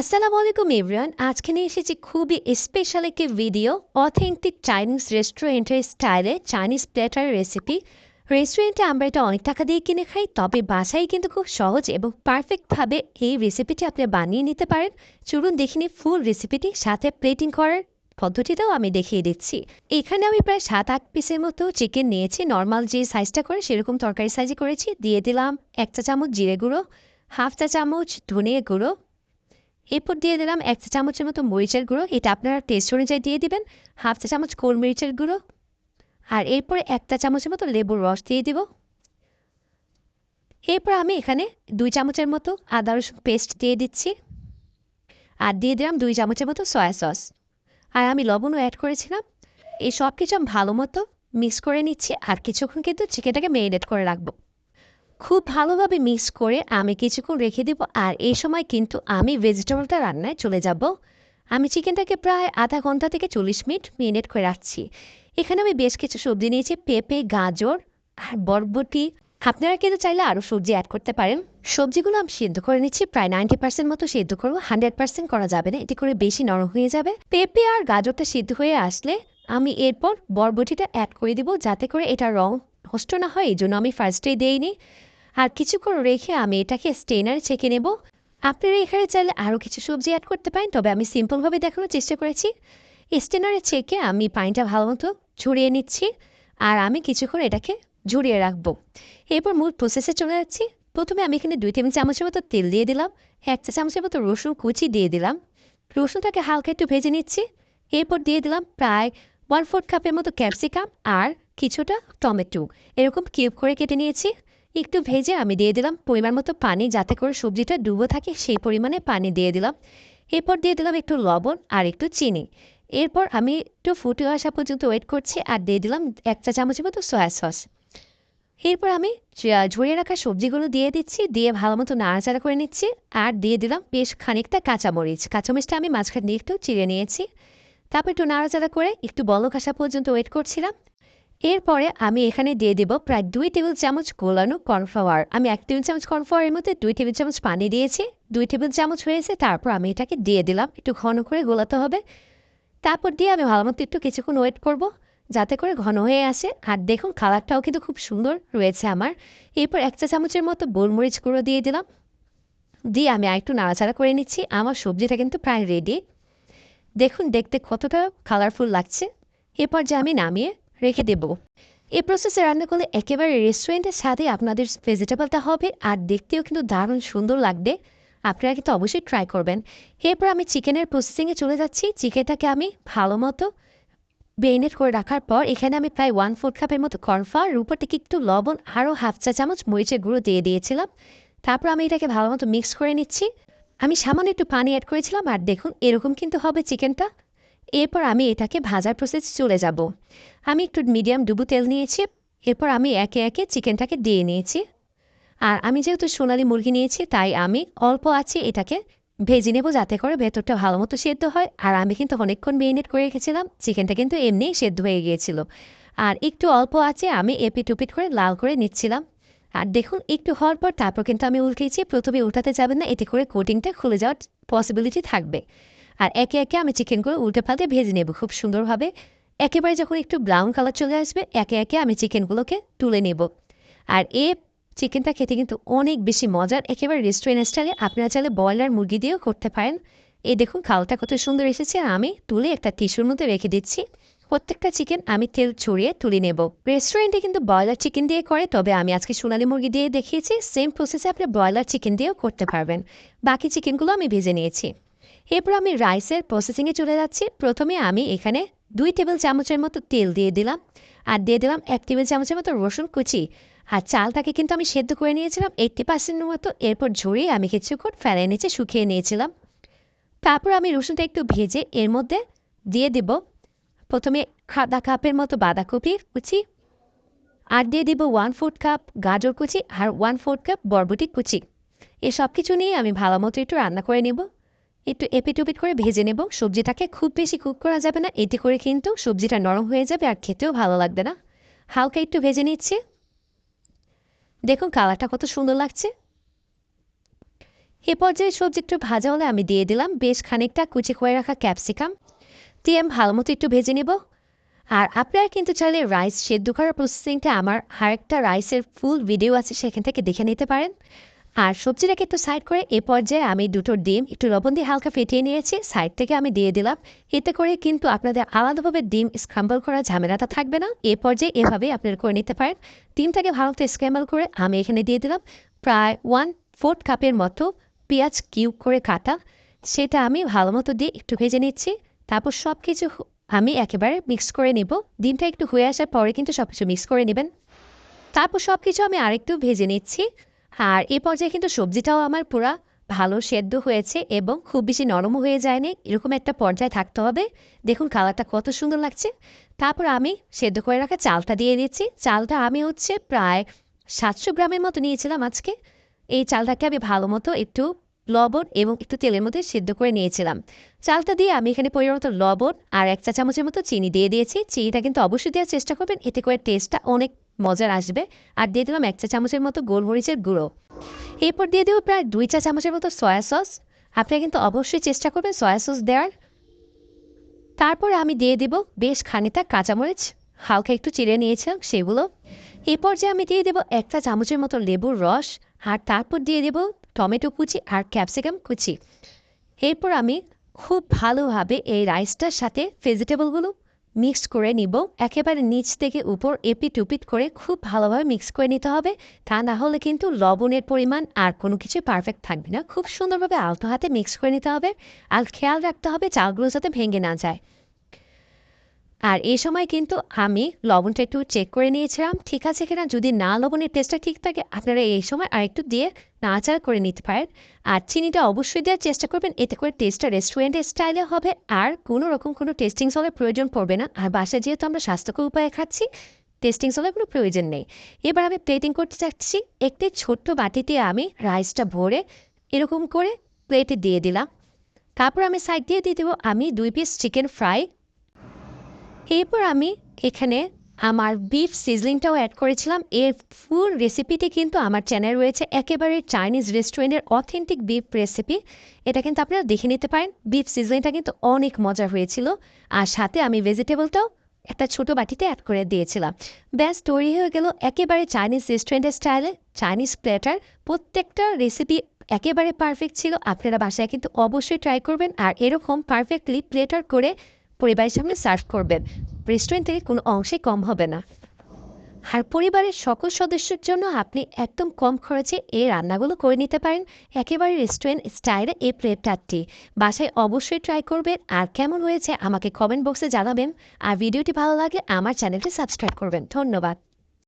আসসালামু আলাইকুম, এভরিওয়ান। আজকে নিয়ে এসেছি খুবই স্পেশাল একটি ভিডিও অথেন্টিক চাইনিজ রেস্টুরেন্টের স্টাইলে চাইনিজ প্লেটার রেসিপি রেস্টুরেন্টে আমরা এটা অনেক টাকা দিয়ে কিনে খাই, তবে বাসায় কিন্তু খুব সহজ এবং পারফেক্টভাবে এই রেসিপিটি আপনি বানিয়ে নিতে পারেন। চলুন দেখিনি ফুল রেসিপিটি সাথে প্লেটিং করার পদ্ধতিটাও আমি দেখিয়ে দিচ্ছি। এখানে আমি প্রায় সাত আট পিসের মতো চিকেন নিয়েছি নর্মাল যে সাইজটা করে সেরকম তরকারি সাইজে করেছি। দিয়ে দিলাম এক চা চামচ জিরে গুঁড়ো, হাফ চা চামচ ধনে গুঁড়ো এরপর দিয়ে দিলাম এক চা চামচের মতো মরিচের গুঁড়ো। এটা আপনারা টেস্ট অনুযায়ী দিয়ে দিবেন। হাফ চা চামচ গোলমরিচের গুঁড়ো। আর এরপরে একটা চামচের মতো লেবুর রস দিয়ে দিব। এরপর আমি এখানে দুই চামচের মতো আদা রসুন পেস্ট দিয়ে দিচ্ছি। আর দিয়ে দিলাম দুই চামচের মতো সয়া সস আর আমি লবণও অ্যাড করেছিলাম। এই সব কিছু আমি ভালো মতো মিক্স করে নিচ্ছি। আর কিছুক্ষণ কিন্তু চিকেনটাকে মেরিনেট করে রাখব। খুব ভালোভাবে মিক্স করে আমি কিছুক্ষণ রেখে দেবো আর এই সময় কিন্তু আমি ভেজিটেবলটা রান্নায় চলে যাব। আমি চিকেনটাকে প্রায় আধা ঘণ্টা থেকে চল্লিশ মিনিট মেরিনেট করে রাখছি। এখানে আমি বেশ কিছু সবজি নিয়েছি, পেঁপে, গাজর আর বরবটি। আপনারা কিন্তু চাইলে আরও সবজি অ্যাড করতে পারেন। সবজিগুলো আমি সিদ্ধ করে নিচ্ছি, প্রায় নাইনটি পার্সেন্ট মতো সিদ্ধ করব হান্ড্রেড পার্সেন্ট করা যাবে না এটি করে বেশি নরম হয়ে যাবে। পেঁপে আর গাজরটা সিদ্ধ হয়ে আসলে আমি এরপর বরবটিটা অ্যাড করে দিব, যাতে করে এটা রং নষ্ট না হয়, এই জন্য আমি ফার্স্টেই দিইনি। আর কিছুক্ষণ রেখে আমি এটাকে স্টেনারে ছেঁকে নেব। আপনারা এখানে চাইলে আরও কিছু সবজি অ্যাড করতে পারেন, তবে আমি সিম্পলভাবে দেখানোর চেষ্টা করেছি। স্টেনারে ছেঁকে আমি পানিটা ভালো মতো ঝরিয়ে নিচ্ছি আর আমি কিছুক্ষণ এটাকে ঝরিয়ে রাখব। এরপর মূল প্রসেসে চলে যাচ্ছি। প্রথমে আমি এখানে দুই টেবিল চামচের মতো তেল দিয়ে দিলাম, এক চা চামচের মতো রসুন কুচি দিয়ে দিলাম। রসুনটাকে হালকা একটু ভেজে নিচ্ছি। এরপর দিয়ে দিলাম প্রায় ওয়ান ফোর্থ কাপের মতো ক্যাপসিকাম আর কিছুটা টমেটো। এরকম কিউব করে কেটে নিয়েছি। একটু ভেজে আমি দিয়ে দিলাম পরিমাণ মতো পানি যাতে করে সবজিটা ডুবো থাকে, সেই পরিমাণে পানি দিয়ে দিলাম। এরপর দিয়ে দিলাম একটু লবণ আর একটু চিনি। এরপর আমি একটু ফুটে আসা পর্যন্ত ওয়েট করছি আর দিয়ে দিলাম এক চা চামচের মতো সয়া সস এরপর আমি ঝরিয়ে রাখা সবজিগুলো দিয়ে দিচ্ছি, দিয়ে ভালো মতো নাড়াচাড়া করে নিচ্ছি আর দিয়ে দিলাম বেশ খানিকটা কাঁচামরিচ। কাঁচামরিচটা আমি মাঝখান দিয়ে একটু চিড়ে নিয়েছি। তারপর একটু নাড়াচাড়া করে একটু বলক আসা পর্যন্ত ওয়েট করছিলাম। এরপরে আমি এখানে দিয়ে দেব প্রায় দুই টেবিল চামচ গোলানো কর্নফ্লাওয়ার। আমি এক টেবিল চামচ কর্নফ্লাওয়ারের মধ্যে দুই টেবিল চামচ পানি দিয়েছি। দুই টেবিল চামচ হয়েছে, তারপর আমি এটাকে দিয়ে দিলাম। একটু ঘন করে গোলাতে হবে। তারপর দিয়ে আমি ভালো মতো একটু কিছুক্ষণ ওয়েট করব, যাতে করে ঘন হয়ে আসে। আর দেখুন, কালারটাও কিন্তু খুব সুন্দর রয়েছে আমার। এরপর এক চা চামচের মতো গোলমরিচ গুঁড়ো দিয়ে দিলাম। দিয়ে আমি আর একটু নাড়াচাড়া করে নিচ্ছি। আমার সবজিটা কিন্তু প্রায় রেডি দেখুন, দেখতে কতটা কালারফুল লাগছে। এরপর যে আমি নামিয়ে রেখে দেব। এই প্রসেসে রান্না করলে একেবারে রেস্টুরেন্টের সাথে আপনাদের ভেজিটেবলটা হবে আর দেখতেও কিন্তু দারুণ সুন্দর লাগবে। আপনারা কিন্তু অবশ্যই ট্রাই করবেন। এরপর আমি চিকেনের প্রসেসিংয়ে চলে যাচ্ছি। চিকেনটাকে আমি ভালো মতো বেইনেট করে রাখার পর এখানে আমি প্রায় ওয়ান ফোর্থ কাপের মতো কর্নফ্লাওয়ার উপর থেকে একটু লবণ, আরও হাফ চা চামচ মরিচের গুঁড়ো দিয়ে দিয়েছিলাম। তারপর আমি এটাকে ভালো মতো মিক্স করে নিচ্ছি। আমি সামান্য একটু পানি অ্যাড করেছিলাম আর দেখুন এরকম কিন্তু হবে চিকেনটা এরপর আমি এটাকে ভাজার প্রসেস চলে যাব। আমি একটু মিডিয়াম ডুবু তেল নিয়েছি, এরপর আমি একে একে চিকেনটাকে দিয়ে নিয়েছি। আর আমি যেহেতু সোনালি মুরগি নিয়েছি, তাই আমি অল্প আছে এটাকে ভেজে নেব যাতে করে ভেতরটা ভালো মতো সেদ্ধ হয়। আর আমি কিন্তু অনেকক্ষণ মেরিনেট করে রেখেছিলাম চিকেনটা কিন্তু এমনিই সেদ্ধ হয়ে গিয়েছিল। আর একটু অল্প আছে আমি এপিট উপিট করে লাল করে নিচ্ছিলাম। আর দেখুন, একটু হওয়ার পর তারপর কিন্তু আমি উল্টেছি প্রথমে উল্টাতে যাবেন না, এতে করে কোটিংটা খুলে যাওয়ার পসিবিলিটি থাকবে। আর একে একে আমি চিকেনগুলো উল্টে পাল্টে ভেজে নেব খুব সুন্দরভাবে। একেবারে যখন একটু ব্রাউন কালার চলে আসবে, একে একে আমি চিকেনগুলোকে তুলে নেব। আর এ চিকেনটা খেতে কিন্তু অনেক বেশি মজার, একেবারে রেস্টুরেন্ট স্টাইলে আপনারা চাইলে ব্রয়লার মুরগি দিয়েও করতে পারেন। এই দেখুন, খালটা কত সুন্দর এসেছে। আমি তুলে একটা টিস্যুর মধ্যে রেখে দিচ্ছি। প্রত্যেকটা চিকেন আমি তেল ছড়িয়ে তুলে নেব। রেস্টুরেন্টে কিন্তু ব্রয়লার চিকেন দিয়ে করে, তবে আমি আজকে সোনালি মুরগি দিয়ে দেখিয়েছি। সেম প্রসেসে আপনি ব্রয়লার চিকেন দিয়েও করতে পারবেন। বাকি চিকেনগুলো আমি ভেজে নিয়েছি। এরপর আমি রাইসের প্রসেসিংয়ে চলে যাচ্ছি। প্রথমে আমি এখানে দুই টেবিল চামচের মতো তেল দিয়ে দিলাম। আর দিয়ে দিলাম এক টেবিল চামচের মতো রসুন কুচি। আর চালটাকে কিন্তু আমি সেদ্ধ করে নিয়েছিলাম এইটটি পার্সেন্টের মতো। এরপর ঝরিয়ে আমি কিছুক্ষণ ফ্যানের নিচে শুকিয়ে নিয়েছিলাম। তারপর আমি রসুনটা একটু ভেজে এর মধ্যে দিয়ে দেব। প্রথমে খাদা কাপের মতো বাঁধাকপি কুচি। আর দিয়ে দিব ওয়ান ফোর্থ কাপ গাজর কুচি আর ওয়ান ফোর্থ কাপ বরবটি কুচি। এ সব কিছু নিয়ে আমি ভালো মতো একটু রান্না করে নেব। একটু এপিট করে ভেজে নেব। সবজিটাকে খুব বেশি কুক করা যাবে না। এতে করে কিন্তু সবজিটা নরম হয়ে যাবে আর খেতেও ভালো লাগবে না। হালকা একটু ভেজে নিচ্ছি। দেখুন কালারটা কত সুন্দর লাগছে। এ পর্যায়ে সবজি একটু ভাজা হলে আমি দিয়ে দিলাম বেশ খানিকটা কুচি করে রাখা ক্যাপসিকাম। দিয়ে আমি ভালো মতো একটু ভেজে নেব। আর আপনারা কিন্তু চাইলে রাইস, সেদ্ধ করার প্রসেসিংটা আমার আরেকটা রাইসের ফুল ভিডিও আছে, সেখান থেকে দেখে নিতে পারেন। আর সবজিটাকে একটু সাইড করে এ পর্যায়ে আমি দুটো ডিম, একটু লবণ দিয়ে হালকা ফেটিয়ে নিয়েছি। সাইড থেকে আমি দিয়ে দিলাম। এতে করে কিন্তু আপনাদের আলাদাভাবে ডিম স্ক্রাম্বল করার ঝামেলাটা থাকবে না। এ পর্যায়ে এভাবেই আপনারা করে নিতে পারেন। ডিমটাকে ভালো মতো স্ক্রাম্বল করে আমি এখানে দিয়ে দিলাম প্রায় ওয়ান ফোর্থ কাপের মতো পেঁয়াজ কিউব করে কাটা। সেটা আমি ভালো মতো দিয়ে একটু ভেজে নিচ্ছি। তারপর সব কিছু আমি একেবারে মিক্স করে নেব। ডিমটা একটু হয়ে আসার পরে কিন্তু সব কিছু মিক্স করে নেবেন। তারপর সব কিছু আমি আরেকটু ভেজে নিচ্ছি। আর এ পর্যায়ে কিন্তু সবজিটাও আমার পুরা ভালো সেদ্ধ হয়েছে এবং খুব বেশি নরমও হয়ে যায়নি। এরকম একটা পর্যায়ে থাকতে হবে। দেখুন কালারটা কত সুন্দর লাগছে। তারপর আমি সেদ্ধ করে রাখা চালটা দিয়ে দিচ্ছি। চালটা আমি হচ্ছে প্রায় সাতশো গ্রামের মতো নিয়েছিলাম আজকে। এই চালটাকে আমি ভালো মতো একটু লবণ এবং একটু তেলের মধ্যে সিদ্ধ করে নিয়েছিলাম। চালটা দিয়ে আমি এখানে পরিমাণ মতো লবণ আর এক চা চামচের মতো চিনি দিয়ে দিয়েছি। চিনিটা কিন্তু অবশ্যই দেওয়ার চেষ্টা করবেন। এতে করে টেস্টটা অনেক মজার আসবে। আর দিয়ে দিলাম এক চা চামচের মতো গোলমরিচের গুঁড়ো। এরপর দিয়ে দেবো প্রায় দুই চা চামচের মতো সয়া সস। আপনারা কিন্তু অবশ্যই চেষ্টা করবেন সয়া সস দেওয়ার। তারপর আমি দিয়ে দেব বেশ খানিকটা কাঁচামরিচ। হালকা একটু চিড়ে নিয়েছিলাম সেগুলো। এরপর যে আমি দিয়ে দেবো একটা চামচের মতো লেবুর রস। আর তারপর দিয়ে দেব টমেটো কুচি আর ক্যাপসিকাম কুচি। এরপর আমি খুব ভালোভাবে এই রাইসটার সাথে ভেজিটেবলগুলো মিক্স করে নিব। একেবারে নিচ থেকে উপর এপিট উপিট করে খুব ভালোভাবে মিক্স করে নিতে হবে। তা না হলে কিন্তু লবণের পরিমাণ আর কোনো কিছু পারফেক্ট থাকবে না। খুব সুন্দরভাবে আলতো হাতে মিক্স করে নিতে হবে। আর খেয়াল রাখতে হবে চালগুলো যাতে ভেঙে না যায়। আর এই সময় কিন্তু আমি লবণটা একটু চেক করে নিয়েছিলাম, ঠিক আছে কিনা? যদি না, লবণের টেস্টটা ঠিক থাকে, আপনারা এই সময় আর একটু দিয়ে নাড়াচাড়া করে নিতে পারেন। আর চিনিটা অবশ্যই দেওয়ার চেষ্টা করবেন, এতে করে টেস্টটা রেস্টুরেন্টের স্টাইলে হবে আর কোনো রকম কোনো টেস্টিং সলের প্রয়োজন পড়বে না। আর বাসায় যেহেতু আমরা স্বাস্থ্যকর উপায়ে খাচ্ছি টেস্টিং সলের কোনো প্রয়োজন নেই। এবার আমি প্লেটিং করতে চাচ্ছি, একটি ছোট্ট বাটিতে আমি রাইসটা ভরে এরকম করে প্লেটে দিয়ে দিলাম। তারপর আমি সাইড দিয়ে দিয়ে দেবো, আমি দুই পিস চিকেন ফ্রাই এরপর আমি এখানে আমার বিফ সিজলিংটাও অ্যাড করেছিলাম। এর ফুল রেসিপিটি কিন্তু আমার চ্যানেল রয়েছে। একেবারে চাইনিজ রেস্টুরেন্টের অথেন্টিক বিফ রেসিপি এটা কিন্তু আপনারা দেখে নিতে পারেন। বিফ সিজলিংটা কিন্তু অনেক মজা হয়েছিল। আর সাথে আমি ভেজিটেবলটাও একটা ছোট বাটিতে অ্যাড করে দিয়েছিলাম। ব্যাস, তৈরি হয়ে গেল একেবারে চাইনিজ রেস্টুরেন্টের স্টাইলে চাইনিজ প্লেটার প্রত্যেকটা রেসিপি একেবারে পারফেক্ট ছিল। আপনারা বাসায় কিন্তু অবশ্যই ট্রাই করবেন। আর এরকম পারফেক্টলি প্লেটার করে পরিবারের সামনে সার্ভ করবেন। রেস্টুরেন্ট থেকে কোনো অংশে কম হবে না। আর পরিবারের সকল সদস্যের জন্য আপনি একদম কম খরচে এই রান্নাগুলো করে নিতে পারেন। একেবারে রেস্টুরেন্ট স্টাইলে এই প্লেটারটি বাসায় অবশ্যই ট্রাই করবেন। আর কেমন হয়েছে আমাকে কমেন্ট বক্সে জানাবেন। আর ভিডিওটি ভালো লাগে আমার চ্যানেলটি সাবস্ক্রাইব করবেন। ধন্যবাদ।